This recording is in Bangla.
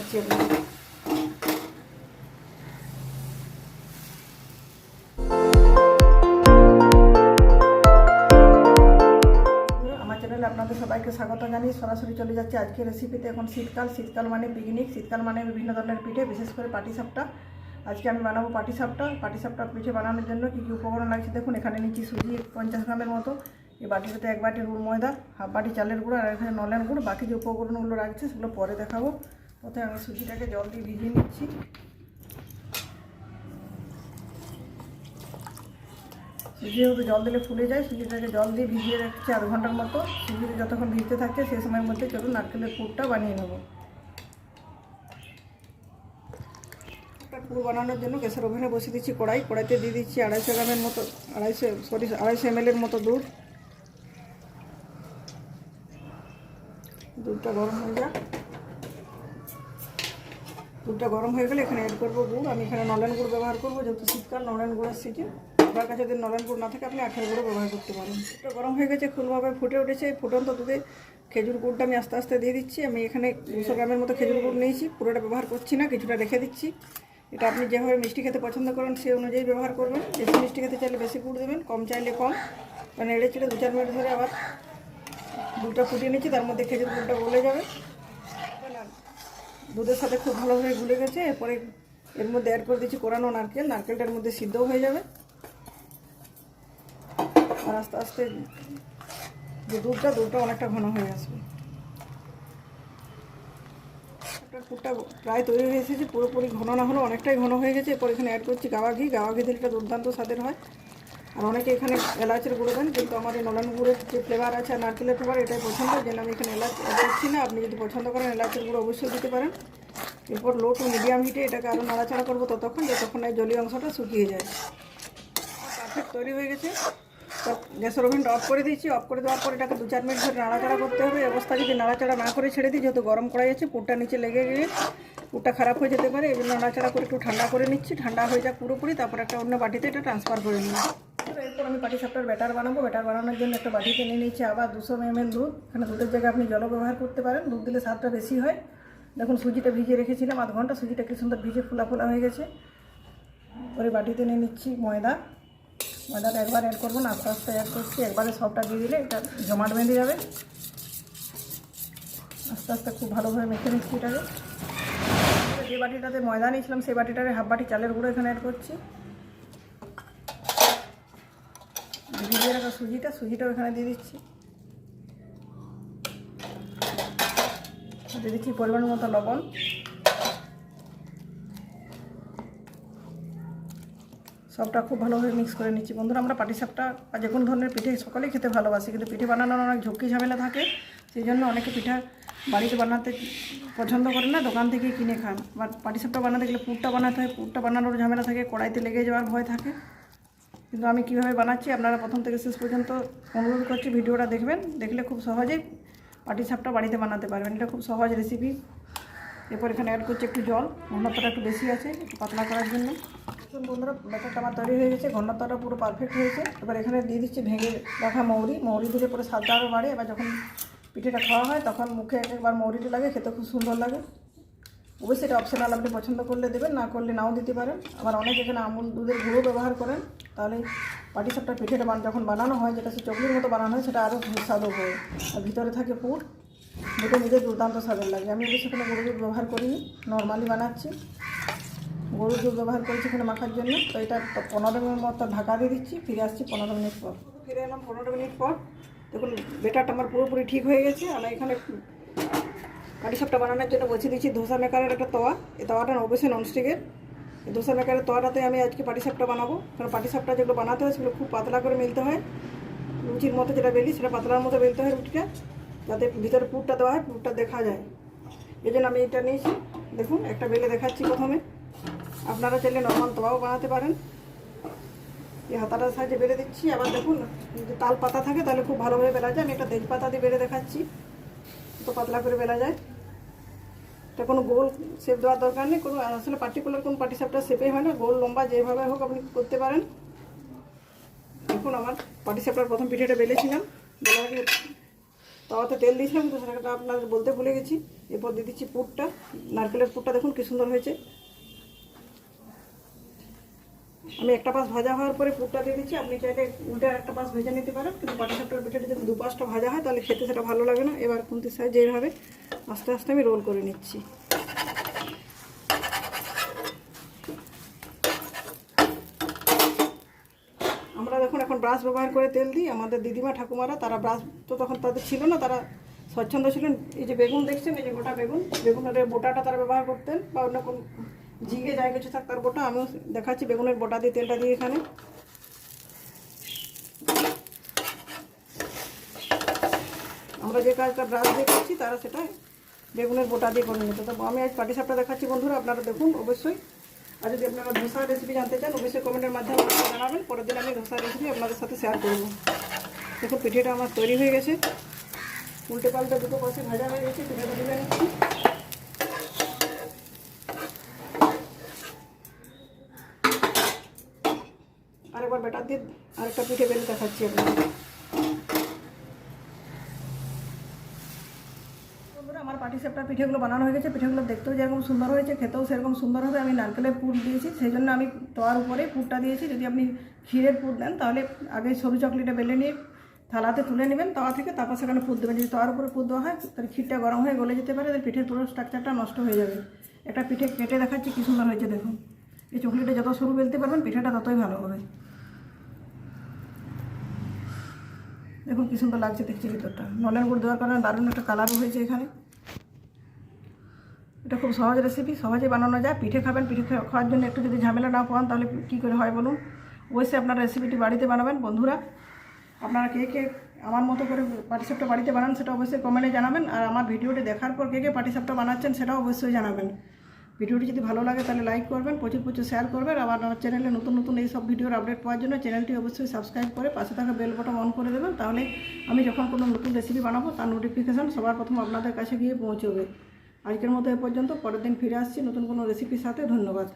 দেখাচ্ছি আমার চ্যানেলে আপনাদের সবাইকে স্বাগত জানিয়ে সরাসরি চলে যাচ্ছে আজকের রেসিপিতে এখন শীতকাল শীতকাল মানে পিকনিক শীতকাল মানে বিভিন্ন ধরনের পিঠে, বিশেষ করে পাটিসাপটা আজকে আমি বানাবো পাটিসাপটা পাটিসাপটা পিঠে বানানোর জন্য কী কী উপকরণ লাগছে দেখুন, এখানে নিচ্ছি সুজি পঞ্চাশ গ্রামের মতো। এই বাটিটাতে এক বাটি রুল ময়দা, হাফ বাটি চালের গুঁড়ো আর এখানে নলেন গুঁড়ো। বাকি যে উপকরণগুলো রাখছে সেগুলো পরে দেখাবো। প্রথমে আমি সুজিটাকে জল দিয়ে ভিজিয়ে নিচ্ছি? সুজি যেহেতু জল দিলে ফুলে যায়, সুজিটাকে জল দিয়ে ভিজিয়ে রাখছি আধ ঘণ্টার মতো। সুজিটা যতক্ষণ ভিজতে থাকে সেই সময়ের মধ্যে চলুন নারকেলের পুরটা বানিয়ে নেব। পুরো বানানোর জন্য গ্যাসের ওভেনে বসিয়ে দিচ্ছি কড়াই। কড়াইতে দিয়ে দিচ্ছি আড়াইশো গ্রামের মতো, আড়াইশো, সরি, আড়াইশো এমএলের মতো দুধ। দুধটা গরম হয়ে যাক। দুধটা গরম হয়ে গেলে এখানে অ্যাড করব গুড়। আমি এখানে নলেন গুড় ব্যবহার করব, যেহেতু শীতকাল, নলেন গুড়ের সিজন আপনার কাছে যদি নলেন গুড় না থাকে, আপনি আখের গুঁড়ো ব্যবহার করতে পারেন। এটা গরম হয়ে গেছে ফুলভাবে ফুটে উঠেছে। এই ফুটন্ত দুধে খেজুর গুড়টা আমি আস্তে আস্তে দিয়ে দিচ্ছি। আমি এখানে দুশো গ্রামের মতো খেজুর গুড় নিয়েছি। পুরোটা ব্যবহার করছি না, কিছুটা রেখে দিচ্ছি। এটা আপনি যেভাবে মিষ্টি খেতে পছন্দ করেন, সেই অনুযায়ী ব্যবহার করবেন। বেশি মিষ্টি খেতে চাইলে বেশি গুড় দেবেন, কম চাইলে কম। মানে এড়ে চেড়ে দু চার মিনিট ধরে আবার দুধটা ফুটিয়ে নিচ্ছি, তার মধ্যে খেজুর গুড়টা গলে যাবে। দুধের সাথে খুব ভালোভাবে গুলে গেছে, এরপরে এর মধ্যে অ্যাড করে দিচ্ছি কোরানো নারকেল, নারকেলটার মধ্যে সিদ্ধও হয়ে যাবে। আর আস্তে আস্তে যে দুধটা দুধটা অনেকটা ঘন হয়ে আসবে। একটা পুরটা প্রায় তৈরি হয়ে এসেছে, পুরোপুরি ঘন না হলো অনেকটাই ঘন হয়ে গেছে। এরপর এখানে অ্যাড করছি গাওয়া ঘি। গাওয়া ঘি দিলে দুর্দান্ত স্বাদের হয়। আর অনেকে এখানে এলাচের গুঁড়ো দেন, কিন্তু আমার এই নলেন গুঁড়োর যে ফ্লেভার আছে আর নারকেলের ফ্লেভার এটাই পছন্দ যেন আমি এখানে এলাচ করছি না। আপনি যদি পছন্দ করেন এলাচের গুঁড়ো অবশ্যই দিতে পারেন। এরপর লো টু মিডিয়াম হিটে এটাকে আরও নাড়াচাড়া করব ততক্ষণ যতক্ষণ এই জলীয় অংশটা শুকিয়ে যায়। পারফেক্ট তৈরি হয়ে গেছে। তো গ্যাসের ওভেনটা অফ করে দিচ্ছি অফ করে দেওয়ার পর এটাকে দু চার মিনিট ধরে নাড়াচাড়া করতে হবে। অবস্থা যদি নাড়াচাড়া না করে ছেড়ে দিই, যেহেতু গরম করা যাচ্ছে পুরটা নিচে লেগে গিয়ে পুরটা খারাপ হয়ে যেতে পারে। এই জন্য নাড়াচাড়া করে একটু ঠান্ডা করে নিচ্ছি। ঠান্ডা হয়ে যাক পুরোপুরি, তারপর একটা অন্য বাটিতে এটা ট্রান্সফার করে নিই এরপর আমি পাটি সাপটার ব্যাটার বানাবো। ব্যাটার বানানোর জন্য একটা বাটিতে নিয়ে নিচ্ছি আবার দুশো এমএল দুধ। এখানে দুধের জায়গায় আপনি জলও ব্যবহার করতে পারেন। দুধ দিলে স্বাদটা বেশি হয়। দেখুন, সুজিটা ভিজিয়ে রেখেছিলাম আধ ঘণ্টা। সুজিটা কি সুন্দর ভিজে ফোলা ফোলা হয়ে গেছে। পরে বাটিতে নিয়ে নিচ্ছি ময়দা। ময়দাটা একবার অ্যাড করব না, আস্তে আস্তে অ্যাড করছি। একবারে সবটা দিয়ে দিলে এটা জমাট বেঁধে যাবে। আস্তে আস্তে খুব ভালোভাবে মেখে নিচ্ছি এটাকে। যে বাটিটাতে ময়দা নিয়েছিলাম, সেই বাটিটারে হাফ বাটি চালের গুঁড়ো এখানে অ্যাড করছি। সুজিটা, সুজিটাও এখানে দিয়ে দিচ্ছি। দিয়ে দিচ্ছি পরিমাণ মতো লবণ। সবটা খুব ভালোভাবে মিক্স করে নিচ্ছি। বন্ধুরা, আমরা পাটিসাপটা বা যে কোনো ধরনের পিঠে সকলেই খেতে ভালোবাসি, কিন্তু পিঠে বানানোর অনেক ঝুঁকি ঝামেলা থাকে। সেই জন্য অনেকে পিঠা বাড়িতে বানাতে পছন্দ করে না, দোকান থেকে কিনে খান। বা পাটিসাপটা বানাতে গেলে পুরটা বানাতে হয়, পুরটা বানানোর ঝামেলা থাকে, কড়াইতে লেগে যাওয়ার ভয় থাকে। কিন্তু আমি কীভাবে বানাচ্ছি আপনারা প্রথম থেকে শেষ পর্যন্ত অনুরোধ করছি ভিডিওটা দেখবেন। দেখলে খুব সহজেই পাটিসাপটা বাড়িতে বানাতে পারবেন। এটা খুব সহজ রেসিপি এরপর এখানে অ্যাড করছি একটু জল। ঘনত্বটা একটু বেশি আছে, একটু পাতলা করার জন্য। বন্ধুরা, ব্যাটারটা আমার তৈরি হয়ে গেছে। ঘনত্বটা পুরো পারফেক্ট হয়েছে। এবার এখানে দিয়ে দিচ্ছি ভেঙে রাখা মৌরি। মৌরি দিলে পরে স্বাদটা আরও বাড়ে। এবার যখন পিঠেটা খাওয়া হয়, তখন মুখে একবার মৌরিটা লাগে, খেতে খুব সুন্দর লাগে। অবশ্যই এটা অপশনাল আপনি পছন্দ করলে দেবেন, না করলে নাও দিতে পারেন। আবার অনেক এখানে আমুল দুধের গুঁড়ো ব্যবহার করেন, তাহলে পাটিসাপটা পিঠেটা যখন বানানো হয়, যেটা সে চকলির মতো বানানো হয়, সেটা আরও সুস্বাদু হয়। আর ভিতরে থাকে পুর দুটো নিজের দুর্দান্ত স্বাদের লাগে। আমি অবশ্যই এখানে গরুর দুধ ব্যবহার করিনি নর্মালি বানাচ্ছি। গরুর দুধ ব্যবহার করেছি এখানে মাখার জন্য, তো এটা পনেরো মিনিট মতো ঢাকা দিয়ে দিচ্ছি, ফিরে আসছি পনেরো মিনিট পর। ফিরে এলাম পনেরো মিনিট পর। দেখুন বেটারটা আমার পুরোপুরি ঠিক হয়ে গেছে আমি এখানে কাঠিসাপটা বানানোর জন্য বসিয়ে দিচ্ছি ধোসা মেকারের একটা তোয়া। এই তাওয়াটা অবশ্যই ননস্টিকের ধোসা মেকারের তোয়াটাতে আমি আজকে পাটিসাপটা বানাবো। কারণ পাটিসাপটা যেগুলো বানাতে হয় সেগুলো খুব পাতলা করে মিলতে হয়। লুচির মতো যেটা বেলি, সেটা পাতলার মতো বেলতে হয় রুটিটা। যাতে ভিতরে পুরটা দেওয়া হয়, পুরটা দেখা যায়। এই জন্য আমি এটা নিয়েছি। দেখুন, একটা বেলে দেখাচ্ছি প্রথমে। আপনারা চাইলে নর্মাল তোয়াও বানাতে পারেন। এই হাতাটার সাহায্যে বেড়ে দিচ্ছি। আবার দেখুন, যদি তাল পাতা থাকে, তাহলে খুব ভালোভাবে বেলা যায়। আমি একটা তেজপাতা দিয়ে বেড়ে দেখাচ্ছি। তো পাতলা করে বেলা যায়। এটা কোনো গোল শেপ দেওয়ার দরকার নেই, কোনো আসলে পার্টিকুলার কোনো পার্টি সাপটা শেপে হয় না, গোল লম্বা যেভাবে হোক আপনি করতে পারেন। দেখুন আমার পার্টি সাপটার প্রথম পিঠেটা বেলেছিলাম, বেলার তাওয়াতে তেল দিয়েছিলাম, তো সেটা আপনাদের বলতে ভুলে গেছি। এরপর দিয়ে দিচ্ছি পুরটা, নারকেলের পুরটা দেখুন কী সুন্দর হয়েছে। আমি একটা পাশ ভাজা হওয়ার পরে পুরটা দিয়ে দিচ্ছি। আপনি চাইলে উল্টে একটা পাশ ভেজে নিতে পারেন, কিন্তু পাটিসাপটার পিঠাটা যদি দু পাশটা ভাজা হয়, তাহলে খেতে সেটা ভালো লাগে না। এবার খুন্তির সাহায্যে এইভাবে আস্তে আস্তে আমি রোল করে নিচ্ছি। আমরা দেখুন এখন ব্রাশ ব্যবহার করে তেল দিই, আমাদের দিদিমা, ঠাকুমারা, তারা ব্রাশ তো তখন তাদের ছিল না, তারা স্বচ্ছন্দ ছিলেন। এই যে বেগুন দেখছেন, এই যে গোটা বেগুন, বেগুনের বোটাটা তারা ব্যবহার করতেন, বা অন্য কোন ঝিঙে যায় কিছু থাক তার বোটা, আমিও দেখাচ্ছি, বেগুনের বোটা দিয়ে, তেলটা দিয়ে এখানে। আমরা যে কাজটা ব্রাশ দিয়ে করছি, তারা সেটা বেগুনের বোটা দিয়ে করে নিতে তো আমি আজ পাটি সাপটা দেখাচ্ছি বন্ধুরা, আপনারা দেখুন অবশ্যই। আর যদি আপনারা ধোসার রেসিপি জানতে চান, অবশ্যই কমেন্টের মাধ্যমে জানাবেন। পরের দিন আমি ধোসার রেসিপি আপনাদের সাথে শেয়ার করব। দেখুন, পিঠেটা আমার তৈরি হয়ে গেছে। উল্টে পাল্টে দুটো পাশে ভাজা হয়ে গেছে, পিঠেটা তুলে নিচ্ছি। বেটার দিয়ে আরেকটা পিঠে বেলে দেখাচ্ছি আপনাদের। আমার পাটিসাপটার পিঠেগুলো বানানো হয়ে গেছে। পিঠেগুলো দেখতেও যেরকম সুন্দর হয়েছে, খেতেও সেরকম সুন্দর হবে। আমি নারকেলের পুর দিয়েছি, সেই জন্য আমি তোয়ার উপরে পুরটা দিয়েছি। যদি আপনি ক্ষীরের পুর দেন, তাহলে আগে সরু চকলেটে বেলে নিয়ে থালাতে তুলে নেবেন, তাওয়া থেকে, তারপর সেখানে পুর দেবেন। যদি তোয়ার উপরে পুর দেওয়া হয়, তাহলে ক্ষীরটা গরম হয়ে গলে যেতে পারে, তাহলে পিঠের পুরো স্ট্রাকচারটা নষ্ট হয়ে যাবে। একটা পিঠে কেটে দেখাচ্ছি, কী সুন্দর হয়েছে দেখুন। এই চকলেটে যত সরু বেলতে পারবেন, পিঠেটা ততই ভালো হবে। দেখুন কি সুন্দর লাগছে দেখছি ভিতরটা। নলেন গুড় দেওয়ার কারণে দারুণ একটা কালারও হয়েছে এখানে। এটা খুব সহজ রেসিপি সহজে বানানো যায়। পিঠে খাবেন, পিঠে খাওয়ার জন্য একটু যদি ঝামেলা না পান, তাহলে কী করে হয় বলুন? অবশ্যই আপনারা রেসিপিটি বাড়িতে বানাবেন। বন্ধুরা, আপনারা কে কে আমার মতো করে পাটিসাপটা বাড়িতে বানান, সেটা অবশ্যই কমেন্টে জানাবেন। আর আমার ভিডিওটি দেখার পর কে কে পাটিসাপটা বানাচ্ছেন, সেটাও অবশ্যই জানাবেন। ভিডিওটি যদি ভালো লাগে তাহলে লাইক করবেন, প্রচুর প্রচুর শেয়ার করবেন আবার আমার চ্যানেলে নতুন নতুন এই সব ভিডিওর আপডেট পাওয়ার জন্য চ্যানেলটি অবশ্যই সাবস্ক্রাইব করে পাশে থাকা বেল বটন অন করে দেবেন, তাহলে আমি যখন কোনো নতুন রেসিপি বানাবো, তার নোটিফিকেশান সবার প্রথম আপনাদের কাছে গিয়ে পৌঁছবে। আজকের মতো এ পর্যন্ত, পরের দিন ফিরে আসছি নতুন কোনো রেসিপির সাথে, ধন্যবাদ।